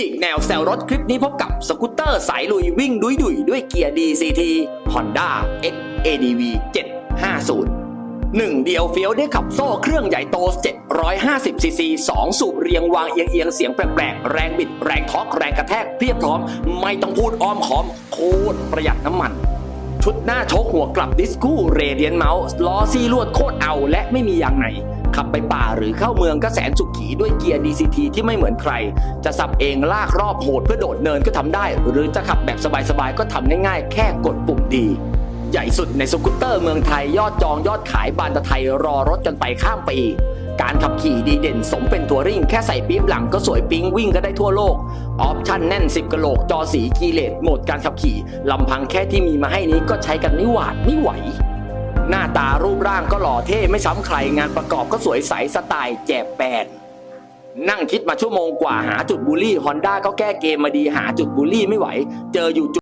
ฉีกแนวแซวรถคลิปนี้พบกับสกูตเตอร์สายลุยวิ่งดุยดุยด้วยเกียร์ DCT Honda X ADV 750หนึ่งเดียวเฟี้ยวได้ขับโซ่เครื่องใหญ่โต 750 ซีซี 2 สูบเรียงวางเอียงเอียงเสียงแปลกๆ แรงบิด แรงทอกแรงกระแทกเพียบพร้อม ไม่ต้องพูดอ้อมค้อม โคตรประหยัดน้ำมันชุดหน้าโชคหัวกลับดิสคูเรเดียนเมาส์ล้อซี่ลวดโคตรเอาและไม่มียางไหน ขับไปป่าหรือเข้าเมืองก็แสนสุขีด้วยเกียร์ DCT ที่ไม่เหมือนใคร จะสับเองลากรอบโหดเพื่อโดดเนินก็ทำได้ หรือจะขับแบบสบายๆก็ทำง่ายๆ แค่กดปุ่มดีใหญ่สุดในสกูตเตอร์เมืองไทยยอดจองยอดขายบานตะไทยรอรถกันไปข้ามปี การขับขี่ดีเด่นสมเป็นตัวริ่งแค่ใส่ปี๊บหลังก็สวยปิ๊งวิ่งก็ได้ทั่วโลก ออปชั่นแน่น 10กะโหลกจอสีกีเลตโหมดการขับขี่ลำพังแค่ที่มีมาให้นี้ก็ใช้กันไม่หวาดไม่ไหว หน้าตารูปร่างก็หล่อเท่ไม่ซ้ำใครงานประกอบก็สวยใสสไตล์แจบแปนนั่งคิดมาชั่วโมงกว่าหาจุดบูลลี่ฮอนด้าก็แก้เกมมาดีหาจุดบูลลี่ไม่ไหว เจออยู่จุด